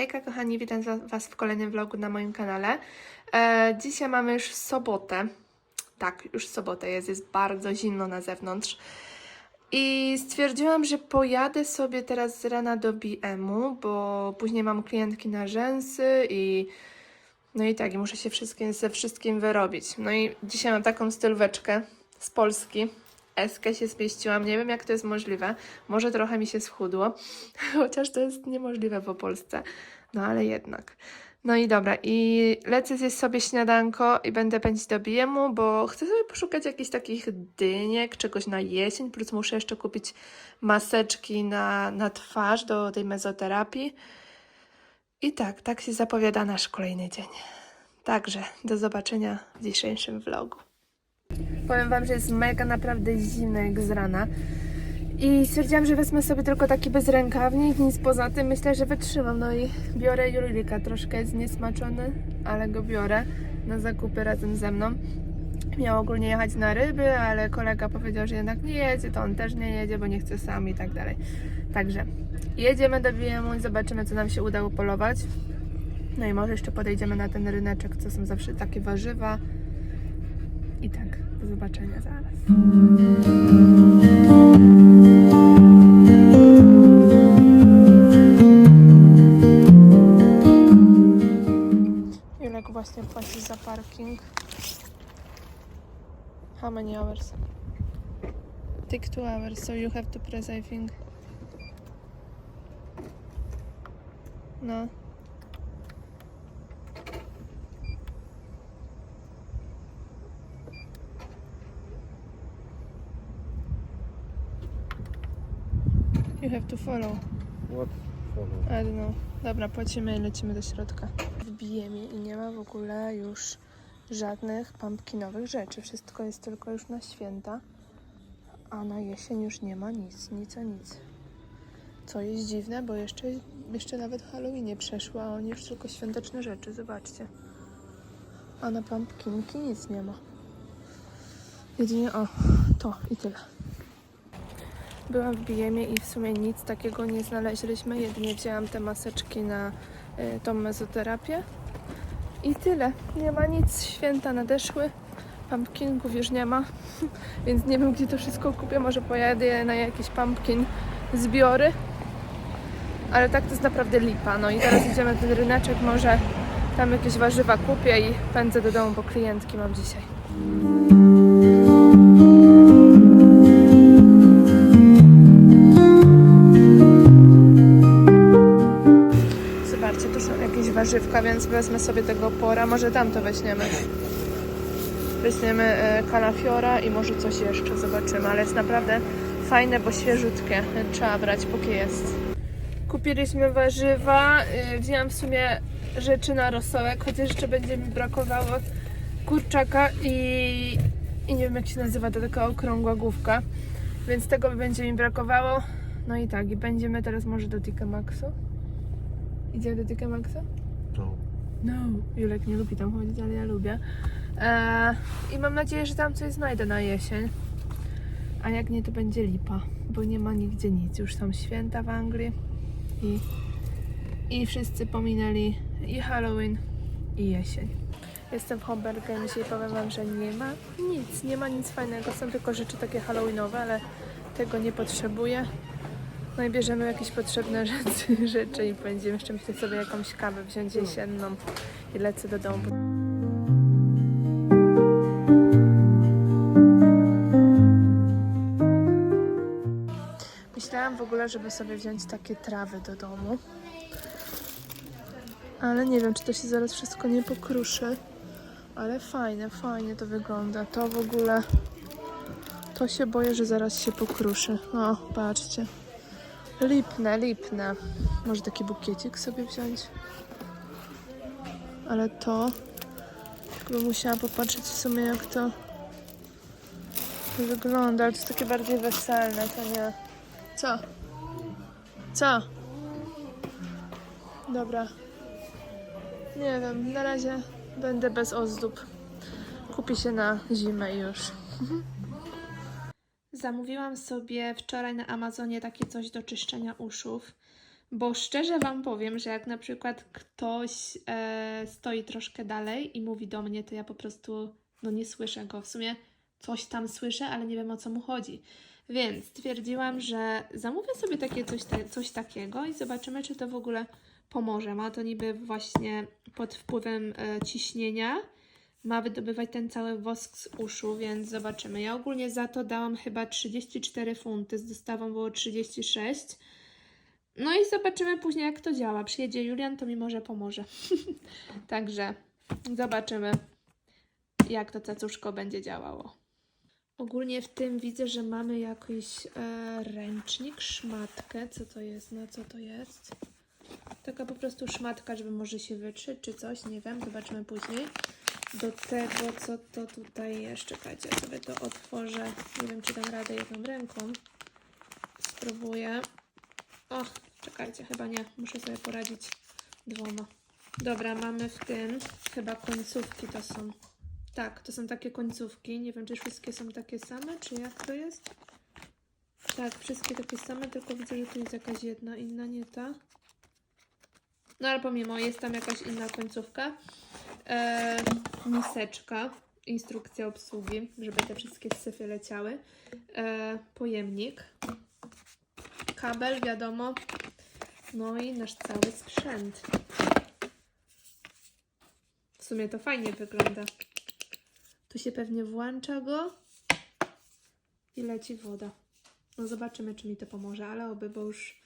Hejka kochani, witam Was w kolejnym vlogu na moim kanale. E, dzisiaj mamy już sobotę. Tak, już sobotę jest, jest bardzo zimno na zewnątrz. I stwierdziłam, że pojadę sobie teraz z rana do BM-u, bo później mam klientki na rzęsy i no i tak, i muszę się wszystkim, ze wszystkim wyrobić. No i dzisiaj mam taką stylóweczkę z Polski. Eskę się zmieściłam, nie wiem jak to jest możliwe. Może trochę mi się schudło, chociaż to jest niemożliwe po Polsce. No ale jednak. No i dobra, i lecę zjeść sobie śniadanko i będę pędzić do BM-u, bo chcę sobie poszukać jakichś takich dyniek, czegoś na jesień, plus muszę jeszcze kupić maseczki na, na twarz do tej mezoterapii. I tak, tak się zapowiada nasz kolejny dzień. Także do zobaczenia w dzisiejszym vlogu. Powiem Wam, że jest mega naprawdę zimno jak z rana. I stwierdziłam, że wezmę sobie tylko taki bezrękawnik, nic poza tym. Myślę, że wytrzymam. No i biorę Julika. Troszkę jest niesmaczony, ale go biorę na zakupy razem ze mną. Miał ogólnie jechać na ryby, ale kolega powiedział, że jednak nie jedzie, to on też nie jedzie, bo nie chce sam i tak dalej. Także jedziemy do BM i zobaczymy, co nam się udało polować. No i może jeszcze podejdziemy na ten ryneczek, co są zawsze takie warzywa. I tak, do zobaczenia zaraz. Właśnie płaci za parking. How many hours? Take two hours, so you have to press I think. No. You have to follow. What follow? I don't know. Dobra, płacimy i lecimy do środka. Wbijemy i nie ma w ogóle już żadnych pumpkinowych rzeczy. Wszystko jest tylko już na święta, a na jesień już nie ma nic, nic a nic. Co jest dziwne, bo jeszcze, jeszcze nawet Halloween nie przeszło, a oni już tylko świąteczne rzeczy, zobaczcie. A na pumpkinki nic nie ma. Jedynie o, to i tyle. Byłam w Bijemie i sumie nic takiego nie znaleźliśmy. Jedynie wzięłam te maseczki na y, tą mezoterapię. I tyle. Nie ma nic. Święta nadeszły. Pumpkinków już nie ma. Więc nie wiem, gdzie to wszystko kupię. Może pojadę na jakiś pumpkin zbiory. Ale tak to jest naprawdę lipa. No i teraz idziemy na ten ryneczek. Może tam jakieś warzywa kupię i pędzę do domu, bo klientki mam dzisiaj. Warzywka, więc wezmę sobie tego pora. Może tam to weźmiemy. Weźmiemy e, kalafiora i może coś jeszcze zobaczymy, ale jest naprawdę fajne, bo świeżutkie. Trzeba brać, póki jest. Kupiliśmy warzywa. y, Wzięłam w sumie rzeczy na rosołek, chociaż jeszcze będzie mi brakowało kurczaka i, i nie wiem jak się nazywa, to taka okrągła główka. Więc tego będzie mi brakowało. No i tak, i będziemy teraz może do TK Maxu. Idziemy do Maxa? No. No, Julek nie lubi tam chodzić, ale ja lubię. Eee, I mam nadzieję, że tam coś znajdę na jesień. A jak nie, to będzie lipa, bo nie ma nigdzie nic. Już są święta w Anglii i, i wszyscy pominęli i Halloween, i jesień. Jestem w Homberg Gamesie i powiem Wam, że nie ma nic, nie ma nic fajnego. Są tylko rzeczy takie halloweenowe, ale tego nie potrzebuję. No i bierzemy jakieś potrzebne rzeczy, rzeczy i będziemy jeszcze myślę sobie jakąś kawę wziąć jesienną i lecę do domu. Myślałam w ogóle, żeby sobie wziąć takie trawy do domu. Ale nie wiem, czy to się zaraz wszystko nie pokruszy. Ale fajne, fajnie to wygląda. To w ogóle... To się boję, że zaraz się pokruszy. O, patrzcie. Lipne, lipne. Może taki bukiecik sobie wziąć? Ale to... Bym musiała popatrzeć w sumie jak to wygląda. Ale to jest takie bardziej weselne, to nie... Co? Co? Dobra. Nie wiem, na razie będę bez ozdób. Kupi się na zimę już. Zamówiłam sobie wczoraj na Amazonie takie coś do czyszczenia uszów. Bo szczerze Wam powiem, że jak na przykład ktoś e, stoi troszkę dalej i mówi do mnie, to ja po prostu no nie słyszę go. W sumie coś tam słyszę, ale nie wiem o co mu chodzi. Więc stwierdziłam, że zamówię sobie takie coś, ta- coś takiego i zobaczymy, czy to w ogóle pomoże. Ma to niby właśnie pod wpływem e, ciśnienia ma wydobywać ten cały wosk z uszu, więc zobaczymy. Ja ogólnie za to dałam chyba 34 funty, z dostawą było 36. No i zobaczymy później, jak to działa. Przyjedzie Julian, to mi może pomoże. Także zobaczymy, jak to cacuszko będzie działało. Ogólnie w tym widzę, że mamy jakiś e, ręcznik, szmatkę. Co to jest? No co to jest? Taka po prostu szmatka, żeby może się wytrzeć czy coś, nie wiem, zobaczymy później. Do tego, co to tutaj jest, czekajcie, sobie to otworzę. Nie wiem, czy dam radę jedną ręką. Spróbuję. O, czekajcie, chyba nie. Muszę sobie poradzić dwoma. Dobra, mamy w tym chyba końcówki to są. Tak, to są takie końcówki. Nie wiem, czy wszystkie są takie same, czy jak to jest? Tak, wszystkie takie same, tylko widzę, że tu jest jakaś jedna inna, nie ta. No ale pomimo, jest tam jakaś inna końcówka. E, miseczka, instrukcja obsługi, żeby te wszystkie syfy leciały. E, pojemnik, kabel, wiadomo. No i nasz cały sprzęt. W sumie to fajnie wygląda. Tu się pewnie włącza go i leci woda. No zobaczymy, czy mi to pomoże, ale oby, bo już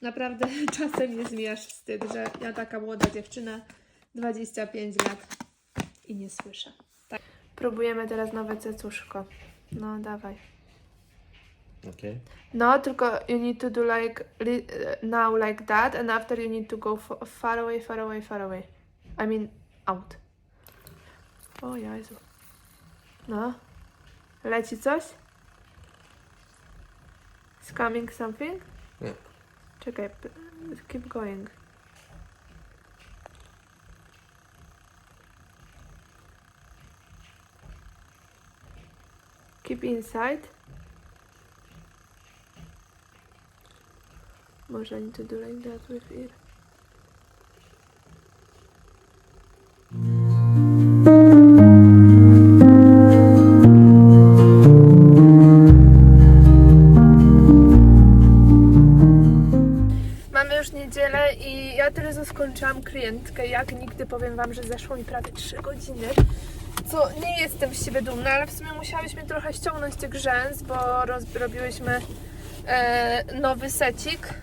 naprawdę czasem jest mi aż wstyd, że ja taka młoda dziewczyna, 25 lat i nie słyszę. Tak. Próbujemy teraz nowe cecuszko. No, dawaj. Okay. No, tylko you need to do like li- now like that and after you need to go far away, far away, far away. I mean out. O Jezu. No. Leci coś? Is coming something? Nie. Czekaj, p- keep going. Keep inside. Może I need to do like that with it. Mamy już niedzielę i ja teraz skończyłam klientkę. Jak nigdy powiem Wam, że zeszło mi prawie 3 godziny. Co nie jestem z siebie dumna, ale w sumie musiałyśmy trochę ściągnąć tych rzęs, bo robiłyśmy e, nowy secik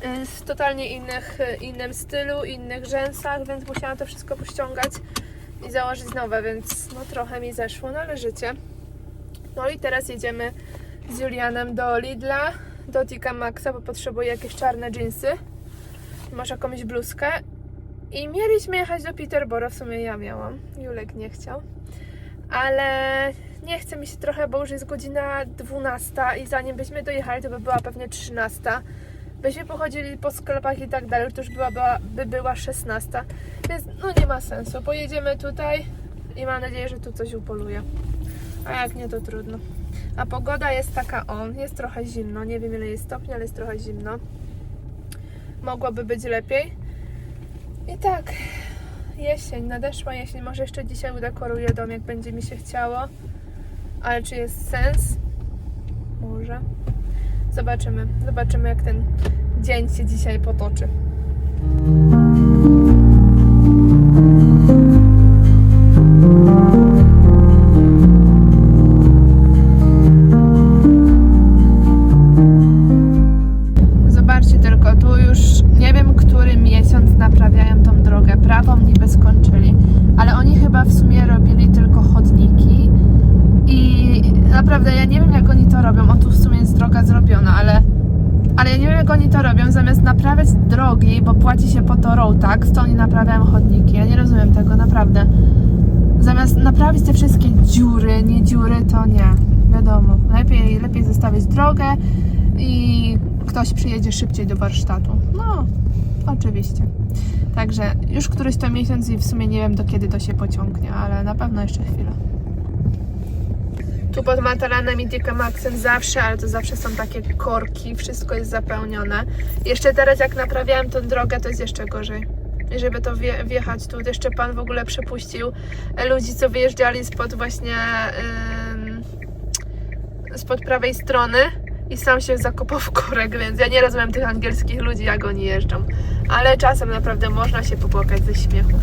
e, w totalnie innych, e, innym stylu, innych rzęsach, więc musiałam to wszystko pościągać i założyć nowe, więc no trochę mi zeszło, no ale życie. No i teraz jedziemy z Julianem do Lidla, do Tika Maxa, bo potrzebuję jakieś czarne dżinsy. Może jakąś bluzkę. I mieliśmy jechać do Peterborough, w sumie ja miałam. Julek nie chciał. Ale nie chce mi się trochę, bo już jest godzina 12 i zanim byśmy dojechali, to by była pewnie 13. Byśmy pochodzili po sklepach i tak dalej, to już była, była, by była 16. Więc no nie ma sensu. Pojedziemy tutaj i mam nadzieję, że tu coś upoluje. A jak nie, to trudno. A pogoda jest taka on, jest trochę zimno. Nie wiem ile jest stopni, ale jest trochę zimno. Mogłoby być lepiej. I tak, jesień, nadeszła jesień. Może jeszcze dzisiaj udekoruję dom, jak będzie mi się chciało. Ale czy jest sens? Może. Zobaczymy. Zobaczymy, jak ten dzień się dzisiaj potoczy. Oni to robią. Zamiast naprawiać drogi, bo płaci się po to road tax, to oni naprawiają chodniki. Ja nie rozumiem tego, naprawdę. Zamiast naprawić te wszystkie dziury, nie dziury, to nie. Wiadomo, lepiej, lepiej zostawić drogę i ktoś przyjedzie szybciej do warsztatu. No, oczywiście. Także już któryś to miesiąc i w sumie nie wiem do kiedy to się pociągnie, ale na pewno jeszcze chwilę. Tu pod Matalanem i Maxem zawsze, ale to zawsze są takie korki, wszystko jest zapełnione. Jeszcze teraz jak naprawiałam tą drogę, to jest jeszcze gorzej. Żeby to wje, wjechać tu, jeszcze pan w ogóle przepuścił ludzi, co wyjeżdżali spod właśnie ym, spod prawej strony i sam się zakopał w korek, więc ja nie rozumiem tych angielskich ludzi, jak oni jeżdżą. Ale czasem naprawdę można się popłakać ze śmiechu.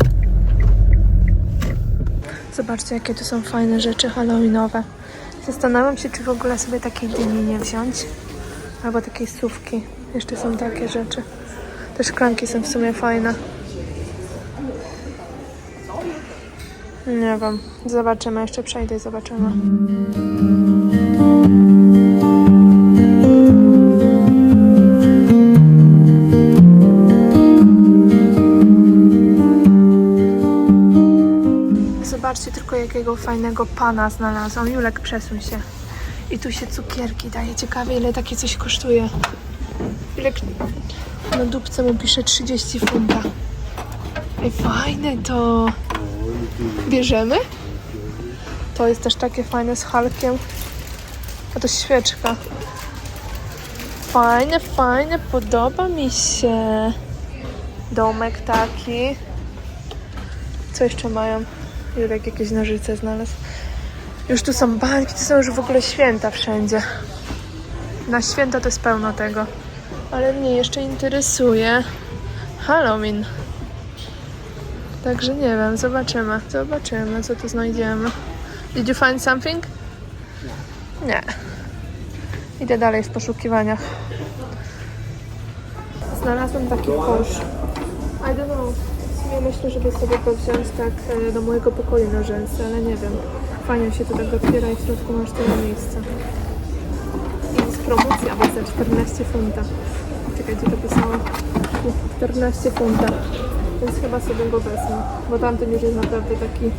Zobaczcie, jakie tu są fajne rzeczy halloweenowe. Zastanawiam się, czy w ogóle sobie takiej dyni nie wziąć. Albo takiej słówki. Jeszcze są takie rzeczy. Te szklanki są w sumie fajne. Nie wiem. Zobaczymy. Jeszcze przejdę i zobaczymy. Zobaczcie tylko jakiego fajnego pana znalazłam. Julek, przesuń się. I tu się cukierki daje. Ciekawe ile takie coś kosztuje. Julek na dupce mu pisze 30 funta. Ej, fajne to. Bierzemy? To jest też takie fajne z halkiem. A to świeczka. Fajne, fajne, podoba mi się. Domek taki. Co jeszcze mają? Jurek jakieś nożyce znalazł. Już tu są bańki, to są już w ogóle święta wszędzie. Na święta to jest pełno tego. Ale mnie jeszcze interesuje Halloween. Także nie wiem, zobaczymy. Zobaczymy, co tu znajdziemy. Did you find something? Nie. Idę dalej w poszukiwaniach. Znalazłam taki kosz. I don't know. Sumie myślę, żeby sobie go wziąć tak e, do mojego pokoju na rzęsy, ale nie wiem. Fajnie się to tak otwiera i w środku masz tyle miejsca. I jest promocja, bo za 14 funta. Czekaj, gdzie to pisało? Tu, 14 funta. Więc chyba sobie go wezmę, bo tamten już jest naprawdę taki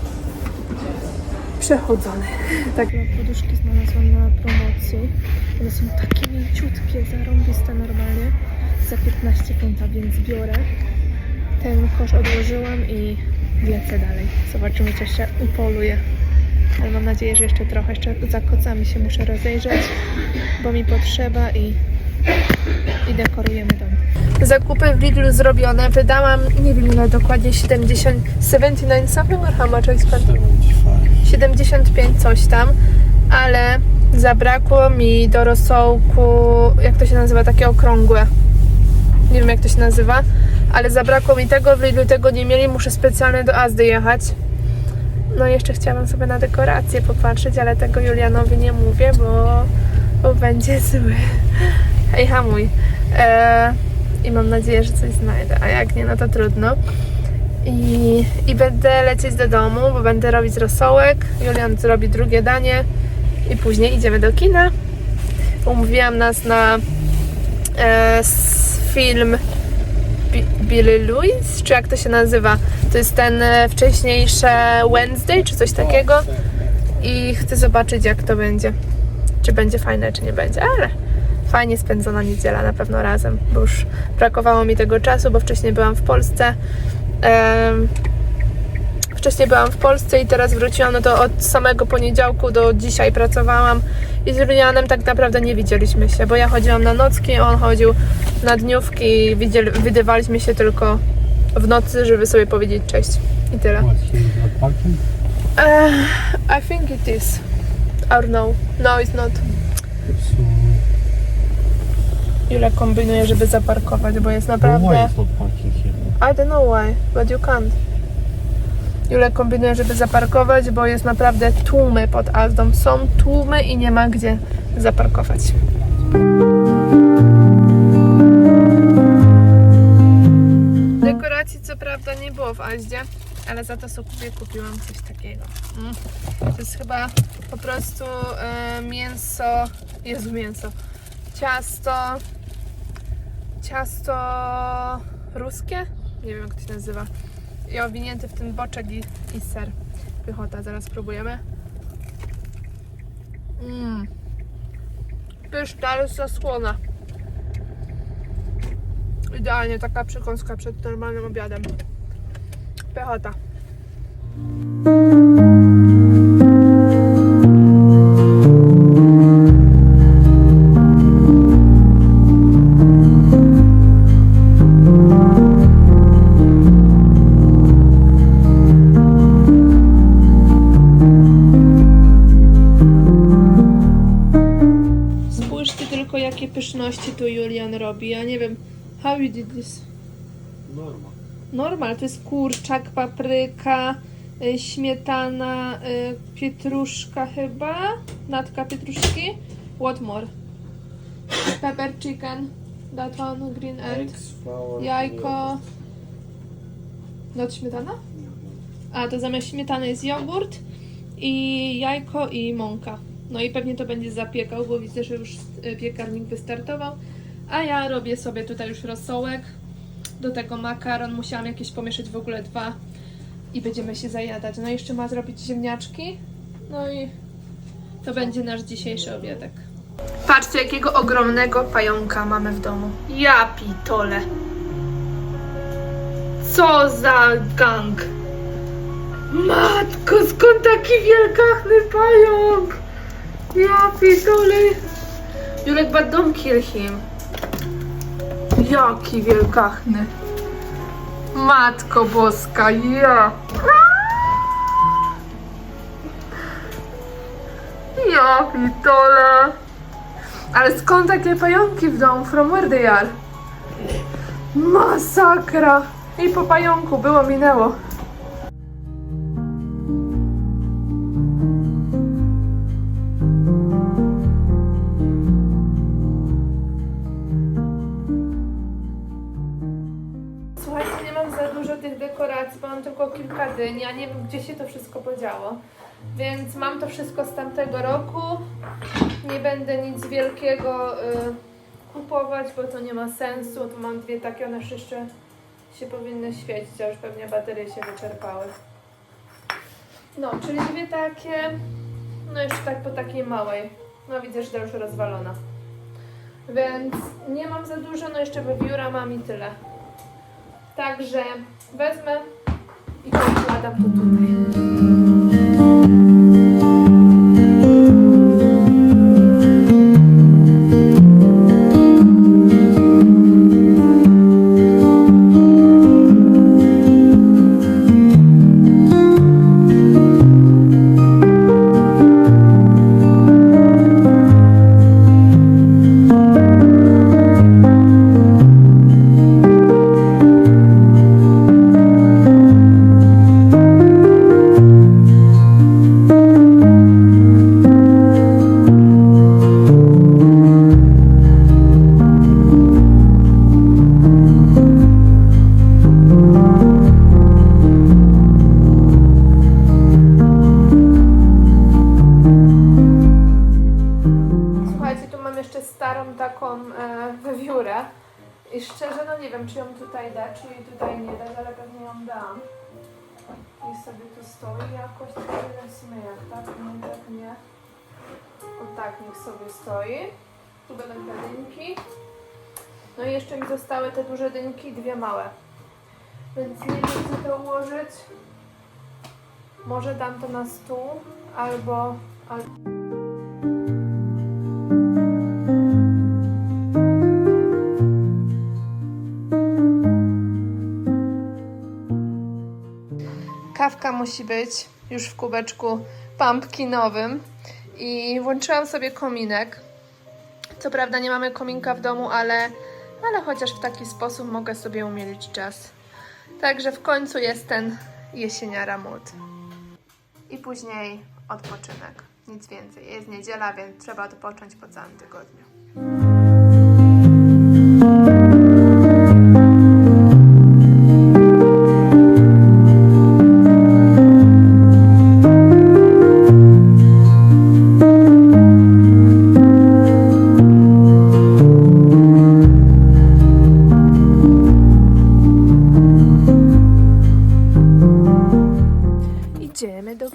przechodzony. Tak, no, poduszki znalazłam na promocji. One są takie mięciutkie, zarąbiste normalnie. Za 15 funta, więc biorę. Ten kosz odłożyłam i lecę dalej. Zobaczymy, co się upoluje. Ale mam nadzieję, że jeszcze trochę, jeszcze za kocami się muszę rozejrzeć, bo mi potrzeba i, i dekorujemy dom. Zakupy w Lidlu zrobione. Wydałam, nie wiem ile dokładnie, 70, 79 something or how much I spent? 75 coś tam, ale zabrakło mi do rosołku, jak to się nazywa, takie okrągłe. Nie wiem jak to się nazywa, ale zabrakło mi tego, w Lidlu tego nie mieli, muszę specjalnie do Azdy jechać. No i jeszcze chciałam sobie na dekoracje popatrzeć, ale tego Julianowi nie mówię, bo, bo będzie zły. Hej, hamuj. E, I mam nadzieję, że coś znajdę, a jak nie, no to trudno. I, I będę lecieć do domu, bo będę robić rosołek. Julian zrobi drugie danie i później idziemy do kina. Umówiłam nas na e, film Billy Louis, czy jak to się nazywa? To jest ten e, wcześniejsze Wednesday, czy coś takiego. I chcę zobaczyć, jak to będzie. Czy będzie fajne, czy nie będzie, ale fajnie spędzona niedziela na pewno razem, bo już brakowało mi tego czasu, bo wcześniej byłam w Polsce. Em, wcześniej byłam w Polsce i teraz wróciłam, no to od samego poniedziałku do dzisiaj pracowałam i z Julianem tak naprawdę nie widzieliśmy się, bo ja chodziłam na nocki, on chodził na dniówki i widzieli, widywaliśmy się tylko w nocy, żeby sobie powiedzieć cześć i tyle. Uh, I think it is. Or no. No, it's not. So, Jule kombinuje, żeby zaparkować, bo jest but naprawdę... I don't know why, but you can't. Jule kombinuje, żeby zaparkować, bo jest naprawdę tłumy pod Azdą. Są tłumy i nie ma gdzie zaparkować. Dekoracji co prawda nie było w Azdzie, ale za to sobie kupiłam coś takiego. Mm. To jest chyba po prostu e, mięso, Jezu mięso, ciasto, ciasto ruskie? Nie wiem jak to się nazywa. I owinięty w ten boczek i, i ser. Pychota, zaraz spróbujemy. Mmm. Pyszna, ale zasłona. Idealnie taka przekąska przed normalnym obiadem. Pychota. Did this? Normal. To jest kurczak, papryka, y, śmietana, y, pietruszka chyba, natka pietruszki. What more? Pepper chicken, that one, green and Eggs, flour. jajko. Not śmietana? A, to zamiast śmietany jest jogurt i jajko i mąka. No i pewnie to będzie zapiekał, bo widzę, że już y, piekarnik wystartował. A ja robię sobie tutaj już rosołek. Do tego makaron. Musiałam jakieś pomieszać w ogóle dwa. I będziemy się zajadać. No jeszcze ma zrobić ziemniaczki. No i to będzie nasz dzisiejszy obiadek. Patrzcie, jakiego ogromnego pająka mamy w domu. Ja pitole. Co za gang. Matko, skąd taki wielgachny pająk? Ja pitole. Julek, but don't kill him. Jaki wielgachny. Matko boska, ja. Ja pitole. Ale skąd takie pająki w domu? From where they are? Masakra. I po pająku było, minęło. Gdzie się to wszystko podziało. Więc mam to wszystko z tamtego roku. Nie będę nic wielkiego y, kupować, bo to nie ma sensu. Tu mam dwie takie, one jeszcze się powinny świecić, a już pewnie baterie się wyczerpały. No, czyli dwie takie. No jeszcze tak po takiej małej. No widzę, że to już rozwalona. Więc nie mam za dużo, no jeszcze wybióra mam i tyle. Także wezmę i pokładam to tutaj. I szczerze, no nie wiem, czy ją tutaj dać, czy jej tutaj nie dać, ale pewnie ją dam. I sobie tu stoi jakoś, tak nie w sumie jak, tak, nie, tak, nie. O tak, niech sobie stoi. Tu będą te dynki. No i jeszcze mi zostały te duże dynki dwie małe. Więc nie wiem, gdzie to ułożyć. Może dam to na stół, albo... albo... Kawka musi być już w kubeczku pumpkinowym i włączyłam sobie kominek. Co prawda nie mamy kominka w domu, ale, ale chociaż w taki sposób mogę sobie umilić czas. Także w końcu jest ten jesieniara mód. I później odpoczynek. Nic więcej. Jest niedziela, więc trzeba odpocząć po całym tygodniu.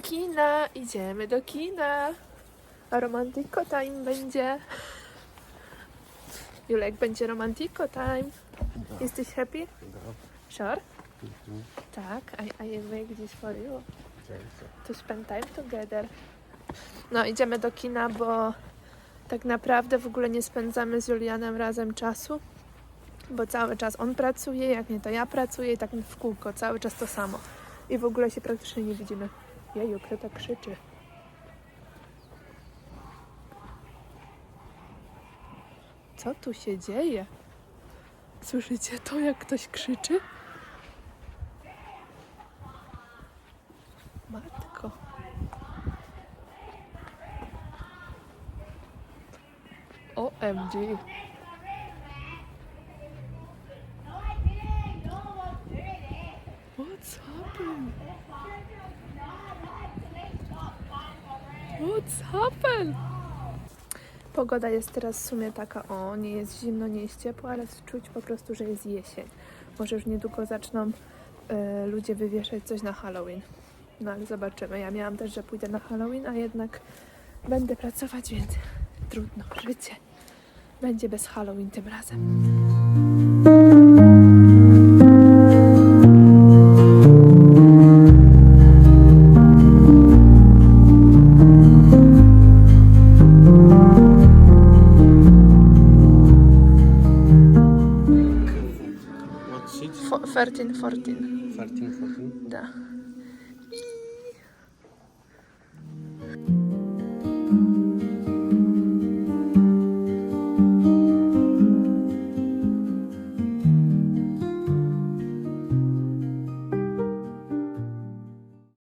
Kina, idziemy do kina. Romantico time będzie. Julek, będzie romantico time. Jesteś happy? Sure? Tak, I, I make this for you. To spend time together. No, idziemy do kina, bo tak naprawdę w ogóle nie spędzamy z Julianem razem czasu. Bo cały czas on pracuje, jak nie to ja pracuję i tak w kółko, cały czas to samo. I w ogóle się praktycznie nie widzimy. Jeju, kto tak krzyczy? Co tu się dzieje? Słyszycie to, jak ktoś krzyczy? Matko. OMG. What's happened? What's happened? Pogoda jest teraz w sumie taka, o, nie jest zimno, nie jest ciepło, ale czuć po prostu, że jest jesień. Może już niedługo zaczną e, ludzie wywieszać coś na Halloween. No ale zobaczymy. Ja miałam też, że pójdę na Halloween, a jednak będę pracować, więc trudno. Życie będzie bez Halloween tym razem.